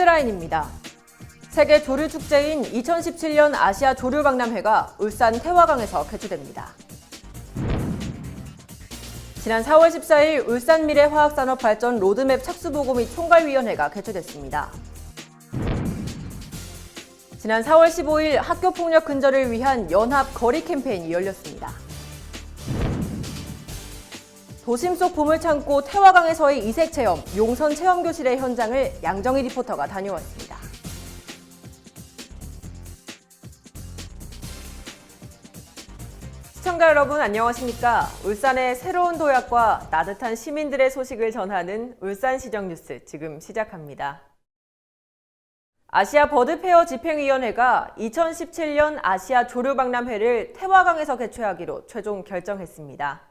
헤드라인입니다. 세계 조류 축제인 2017년 아시아 조류 박람회가 울산 태화강에서 개최됩니다. 지난 4월 14일 울산 미래 화학산업 발전 로드맵 착수보고 및 총괄위원회가 개최됐습니다. 지난 4월 15일 학교 폭력 근절을 위한 연합 거리 캠페인이 열렸습니다. 도심 속 보물창고 태화강에서의 이색 체험, 용선 체험교실의 현장을 양정희 리포터가 다녀왔습니다. 시청자 여러분 안녕하십니까? 울산의 새로운 도약과 따뜻한 시민들의 소식을 전하는 울산시정 뉴스 지금 시작합니다. 아시아 버드페어 집행위원회가 2017년 아시아 조류박람회를 태화강에서 개최하기로 최종 결정했습니다.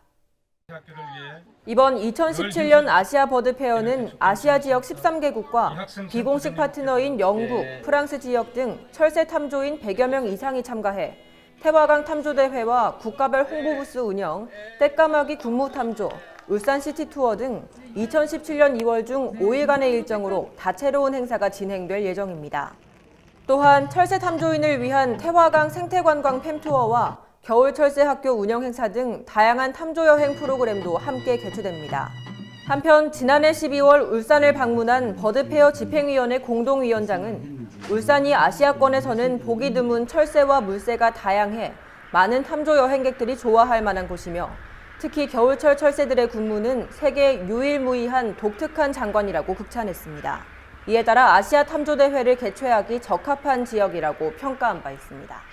이번 2017년 아시아 버드 페어는 아시아 지역 13개국과 비공식 파트너인 영국, 프랑스 지역 등 철새 탐조인 100여 명 이상이 참가해 태화강 탐조대회와 국가별 홍보부스 운영, 떼까마귀 군무 탐조, 울산 시티 투어 등 2017년 2월 중 5일간의 일정으로 다채로운 행사가 진행될 예정입니다. 또한 철새 탐조인을 위한 태화강 생태관광 팸투어와 겨울 철새 학교 운영 행사 등 다양한 탐조 여행 프로그램도 함께 개최됩니다. 한편 지난해 12월 울산을 방문한 버드페어 집행위원회 공동위원장은 울산이 아시아권에서는 보기 드문 철새와 물새가 다양해 많은 탐조 여행객들이 좋아할 만한 곳이며 특히 겨울철 철새들의 군무는 세계 유일무이한 독특한 장관이라고 극찬했습니다. 이에 따라 아시아 탐조 대회를 개최하기 적합한 지역이라고 평가한 바 있습니다.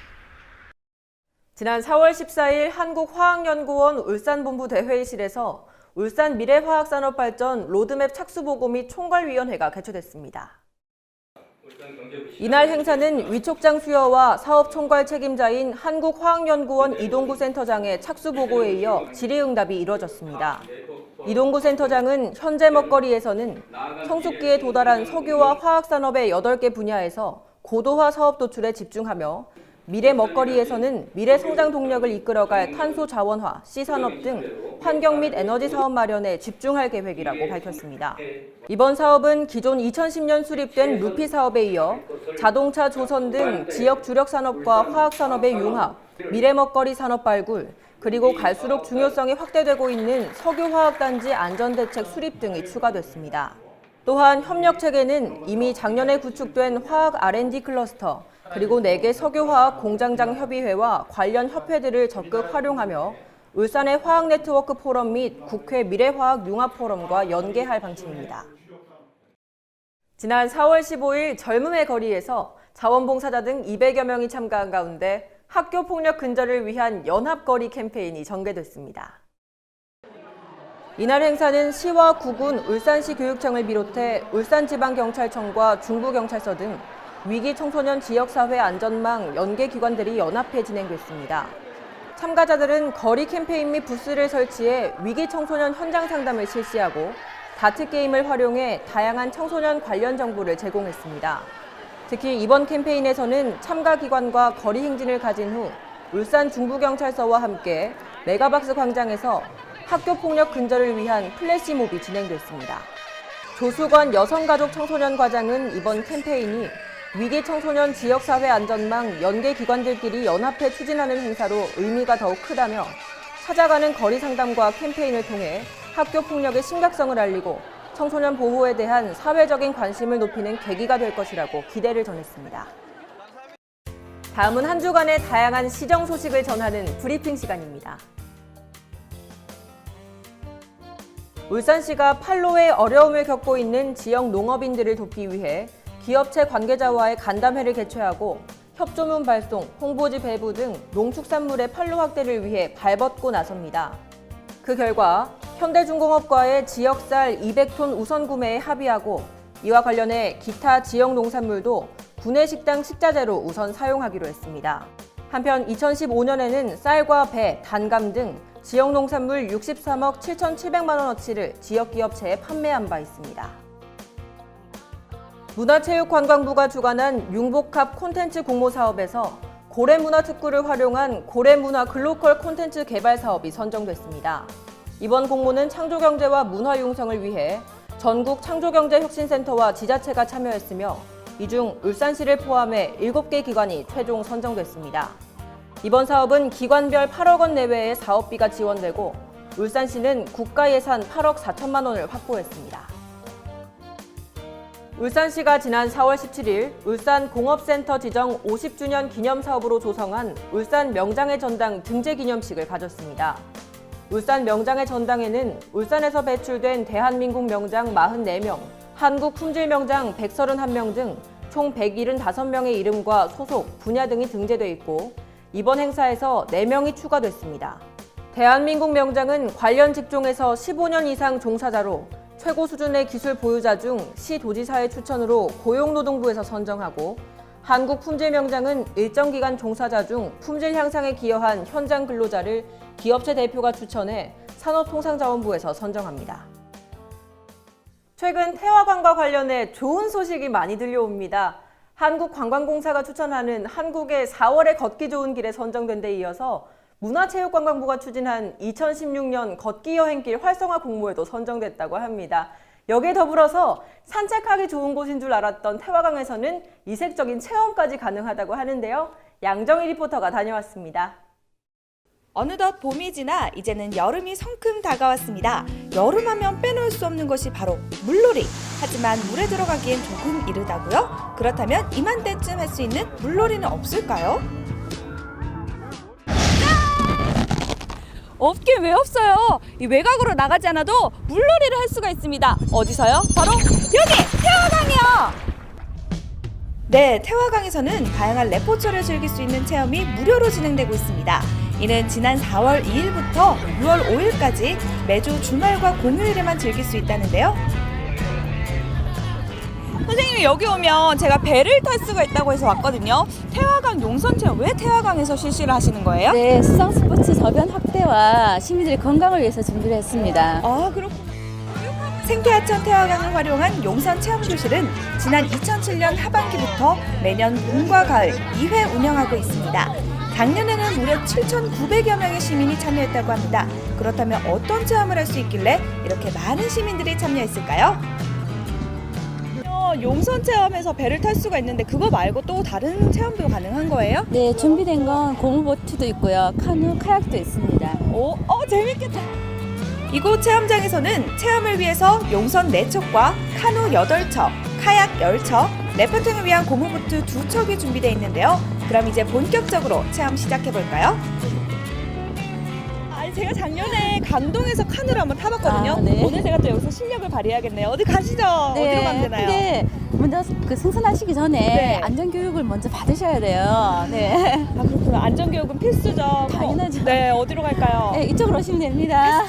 지난 4월 14일 한국화학연구원 울산본부 대회의실에서 울산 미래화학산업발전 로드맵 착수보고 및 총괄위원회가 개최됐습니다. 이날 행사는 위촉장 수여와 사업 총괄 책임자인 한국화학연구원 이동구 센터장의 착수보고에 이어 질의응답이 이뤄졌습니다. 이동구 센터장은 현재 먹거리에서는 성숙기에 도달한 석유와 화학산업의 8개 분야에서 고도화 사업 도출에 집중하며 미래 먹거리에서는 미래 성장 동력을 이끌어갈 탄소 자원화, C산업 등 환경 및 에너지 사업 마련에 집중할 계획이라고 밝혔습니다. 이번 사업은 기존 2010년 수립된 루피 사업에 이어 자동차 조선 등 지역 주력 산업과 화학 산업의 융합, 미래 먹거리 산업 발굴, 그리고 갈수록 중요성이 확대되고 있는 석유화학단지 안전대책 수립 등이 추가됐습니다. 또한 협력 체계는 이미 작년에 구축된 화학 R&D 클러스터, 그리고 4개 석유화학 공장장 협의회와 관련 협회들을 적극 활용하며 울산의 화학 네트워크 포럼 및 국회 미래화학 융합 포럼과 연계할 방침입니다. 지난 4월 15일 젊음의 거리에서 자원봉사자 등 200여 명이 참가한 가운데 학교 폭력 근절을 위한 연합거리 캠페인이 전개됐습니다. 이날 행사는 시와 구군, 울산시 교육청을 비롯해 울산지방경찰청과 중부경찰서 등 위기 청소년 지역사회 안전망 연계 기관들이 연합해 진행됐습니다. 참가자들은 거리 캠페인 및 부스를 설치해 위기 청소년 현장 상담을 실시하고 다트 게임을 활용해 다양한 청소년 관련 정보를 제공했습니다. 특히 이번 캠페인에서는 참가 기관과 거리 행진을 가진 후 울산 중부경찰서와 함께 메가박스 광장에서 학교 폭력 근절을 위한 플래시몹이 진행됐습니다. 조수관 여성가족 청소년 과장은 이번 캠페인이 위기 청소년 지역사회 안전망 연계 기관들끼리 연합해 추진하는 행사로 의미가 더욱 크다며 찾아가는 거리 상담과 캠페인을 통해 학교 폭력의 심각성을 알리고 청소년 보호에 대한 사회적인 관심을 높이는 계기가 될 것이라고 기대를 전했습니다. 다음은 한 주간의 다양한 시정 소식을 전하는 브리핑 시간입니다. 울산시가 판로에 어려움을 겪고 있는 지역 농업인들을 돕기 위해 기업체 관계자와의 간담회를 개최하고 협조문 발송, 홍보지 배부 등 농축산물의 판로 확대를 위해 발벗고 나섭니다. 그 결과 현대중공업과의 지역쌀 200톤 우선 구매에 합의하고 이와 관련해 기타 지역 농산물도 구내식당 식자재로 우선 사용하기로 했습니다. 한편 2015년에는 쌀과 배, 단감 등 지역 농산물 63억 7,700만 원어치를 지역 기업체에 판매한 바 있습니다. 문화체육관광부가 주관한 융복합 콘텐츠 공모 사업에서 고래문화특구를 활용한 고래문화 글로컬 콘텐츠 개발 사업이 선정됐습니다. 이번 공모는 창조경제와 문화융성을 위해 전국 창조경제혁신센터와 지자체가 참여했으며 이 중 울산시를 포함해 7개 기관이 최종 선정됐습니다. 이번 사업은 기관별 8억 원 내외의 사업비가 지원되고 울산시는 국가 예산 8억 4천만 원을 확보했습니다. 울산시가 지난 4월 17일 울산 공업센터 지정 50주년 기념 사업으로 조성한 울산 명장의 전당 등재 기념식을 가졌습니다. 울산 명장의 전당에는 울산에서 배출된 대한민국 명장 44명, 한국 품질 명장 131명 등 총 175명의 이름과 소속, 분야 등이 등재돼 있고 이번 행사에서 4명이 추가됐습니다. 대한민국 명장은 관련 직종에서 15년 이상 종사자로 최고 수준의 기술 보유자 중 시도지사의 추천으로 고용노동부에서 선정하고 한국 품질 명장은 일정 기간 종사자 중 품질 향상에 기여한 현장 근로자를 기업체 대표가 추천해 산업통상자원부에서 선정합니다. 최근 태화관과 관련해 좋은 소식이 많이 들려옵니다. 한국관광공사가 추천하는 한국의 4월에 걷기 좋은 길에 선정된 데 이어서 문화체육관광부가 추진한 2016년 걷기 여행길 활성화 공모에도 선정됐다고 합니다. 여기에 더불어서 산책하기 좋은 곳인 줄 알았던 태화강에서는 이색적인 체험까지 가능하다고 하는데요. 양정희 리포터가 다녀왔습니다. 어느덧 봄이 지나 이제는 여름이 성큼 다가왔습니다. 여름하면 빼놓을 수 없는 것이 바로 물놀이. 하지만 물에 들어가기엔 조금 이르다고요? 그렇다면 이맘때쯤 할 수 있는 물놀이는 없을까요? 없긴 왜 없어요? 이 외곽으로 나가지 않아도 물놀이를 할 수가 있습니다. 어디서요? 바로 여기 태화강이요. 네, 태화강에서는 다양한 레포츠를 즐길 수 있는 체험이 무료로 진행되고 있습니다. 이는 지난 4월 2일부터 6월 5일까지 매주 주말과 공휴일에만 즐길 수 있다는데요. 선생님이 여기 오면 제가 배를 탈 수가 있다고 해서 왔거든요. 태화강 용선 체험 왜 태화강에서 실시를 하시는 거예요? 네, 수상 스포츠 저변 확대와 시민들의 건강을 위해서 준비를 했습니다. 아 그렇군. 생태하천 태화강을 활용한 용선 체험 교실은 지난 2007년 하반기부터 매년 봄과 가을 2회 운영하고 있습니다. 작년에는 무려 7,900여 명의 시민이 참여했다고 합니다. 그렇다면 어떤 체험을 할 수 있길래 이렇게 많은 시민들이 참여했을까요? 어, 용선 체험에서 배를 탈 수가 있는데 그거 말고 또 다른 체험도 가능한 거예요? 네, 준비된 건 고무보트도 있고요. 카누, 카약도 있습니다. 오, 어 재밌겠다. 이곳 체험장에서는 체험을 위해서 용선 4척과 카누 8척, 카약 10척, 래프팅을 위한 고무보트 2척이 준비되어 있는데요. 그럼 이제 본격적으로 체험 시작해 볼까요? 제가 작년에 강동에서 카누를 한번 타봤거든요. 아, 네. 오늘 제가 또 여기서 실력을 발휘해야겠네요. 어디 가시죠? 어디로 가면 되나요? 근데 먼저 그 승선하시기 전에 네. 안전교육을 먼저 받으셔야 돼요. 네. 아 그렇구나. 안전교육은 필수죠. 당연하죠. 네, 어디로 갈까요? 네, 이쪽으로 오시면 됩니다.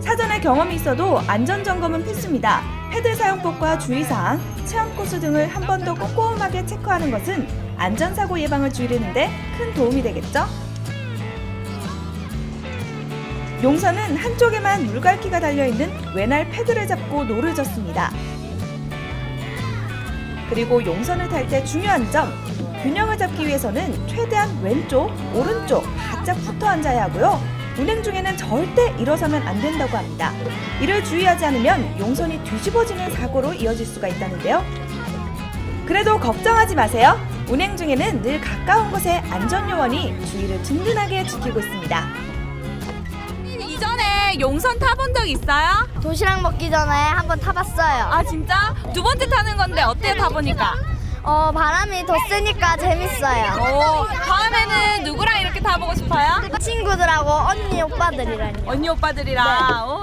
사전에 경험이 있어도 안전 점검은 필수입니다. 패드 사용법과 주의사항, 체험 코스 등을 한 번 더 꼼꼼하게 체크하는 것은 안전사고 예방을 줄이는데 큰 도움이 되겠죠? 용선은 한쪽에만 물갈퀴가 달려있는 외날 패드를 잡고 노를 젓습니다. 그리고 용선을 탈 때 중요한 점, 균형을 잡기 위해서는 최대한 왼쪽, 오른쪽 바짝 붙어 앉아야 하고요. 운행 중에는 절대 일어서면 안 된다고 합니다. 이를 주의하지 않으면 용선이 뒤집어지는 사고로 이어질 수가 있다는데요. 그래도 걱정하지 마세요. 운행 중에는 늘 가까운 곳에 안전요원이 주의를 든든하게 지키고 있습니다. 용선 타본 적 있어요? 도시락 먹기 전에 한번 타봤어요. 아 진짜? 두 번째 타는 건데 어때요 타보니까? 어, 바람이 더 세니까 재밌어요. 오 다음에는 누구랑 이렇게 타보고 싶어요? 친구들하고 언니, 오빠들이랑. 언니 오빠들이랑 오.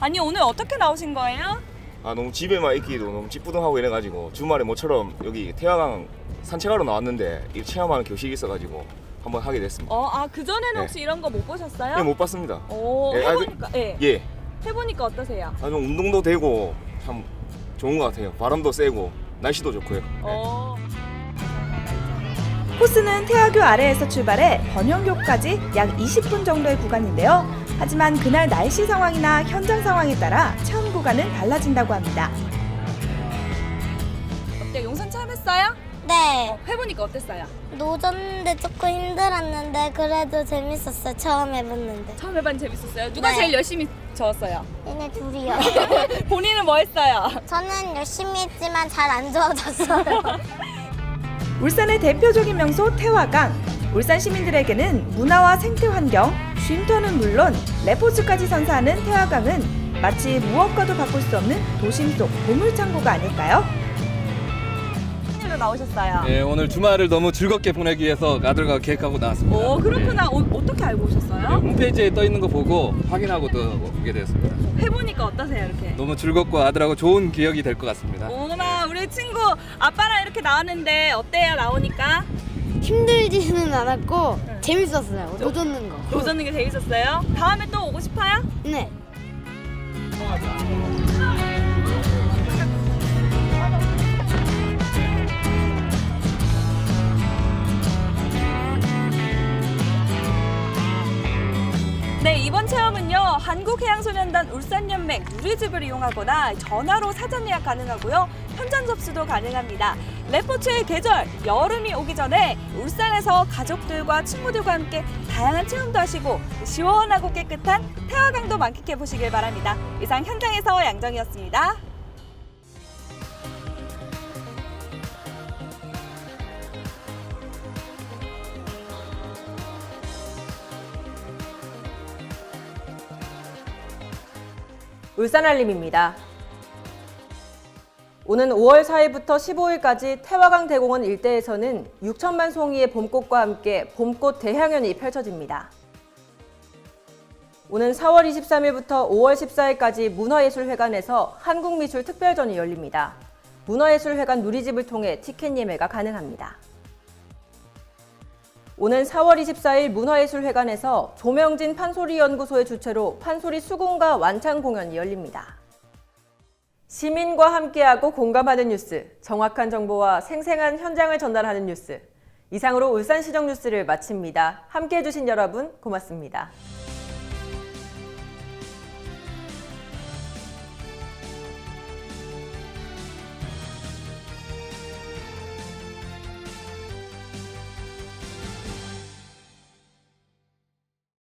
아니 오늘 어떻게 나오신 거예요? 아 너무 집에만 있기도 너무 찌뿌둥하고 이래가지고 주말에 모처럼 여기 태화강 산책하러 나왔는데 이 체험하는 교실이 있어가지고 한번 하게 됐습니다. 어, 아 그전에는 네. 혹시 이런 거 못 보셨어요? 예, 못 봤습니다. 오, 예, 아, 그- 해보니까, 예. 예, 해보니까 어떠세요? 아주 운동도 되고 참 좋은 것 같아요. 바람도 세고 날씨도 좋고요. 네. 어. 코스는 태화교 아래에서 출발해 번영교까지 약 20분 정도의 구간인데요. 하지만 그날 날씨 상황이나 현장 상황에 따라 체험 구간은 달라진다고 합니다. 어때 용선 체험했어요? 해보니까 어땠어요? 노졌는데 조금 힘들었는데 그래도 재밌었어요. 처음 해봤는데. 처음 해봤는데 재밌었어요? 누가 네. 제일 열심히 저었어요? 얘네 둘이요. 본인은 뭐 했어요? 저는 열심히 했지만 잘안 저어졌어요. 울산의 대표적인 명소 태화강. 울산 시민들에게는 문화와 생태 환경, 쉼터는 물론 레포츠까지 선사하는 태화강은 마치 무엇과도 바꿀 수 없는 도심 속 보물창고가 아닐까요? 로 나오셨어요. 예, 오늘 주말을 너무 즐겁게 보내기 위해서 아들과 계획하고 나왔습니다. 오 그렇구나. 어, 어떻게 알고 예, 오셨어요? 홈페이지에 떠 있는 거 보고 확인하고 또 오게 되었습니다. 해보니까 어떠세요 이렇게? 너무 즐겁고 아들하고 좋은 기억이 될 것 같습니다. 오나 우리 친구 아빠랑 이렇게 나왔는데 어때요 나오니까? 힘들지는 않았고 재밌었어요. 노젓는 거. 도전는 게 재밌었어요? 다음에 또 오고 싶어요? 네. 네, 이번 체험은요. 한국해양소년단 울산연맹 누리집을 이용하거나 전화로 사전 예약 가능하고요. 현장 접수도 가능합니다. 레포츠의 계절, 여름이 오기 전에 울산에서 가족들과 친구들과 함께 다양한 체험도 하시고 시원하고 깨끗한 태화강도 만끽해 보시길 바랍니다. 이상 현장에서 양정이었습니다. 울산 알림입니다. 오는 5월 4일부터 15일까지 태화강 대공원 일대에서는 6천만 송이의 봄꽃과 함께 봄꽃 대향연이 펼쳐집니다. 오는 4월 23일부터 5월 14일까지 문화예술회관에서 한국미술 특별전이 열립니다. 문화예술회관 누리집을 통해 티켓 예매가 가능합니다. 오는 4월 24일 문화예술회관에서 조명진 판소리 연구소의 주최로 판소리 수궁과 완창 공연이 열립니다. 시민과 함께하고 공감하는 뉴스, 정확한 정보와 생생한 현장을 전달하는 뉴스. 이상으로 울산시정 뉴스를 마칩니다. 함께해 주신 여러분 고맙습니다.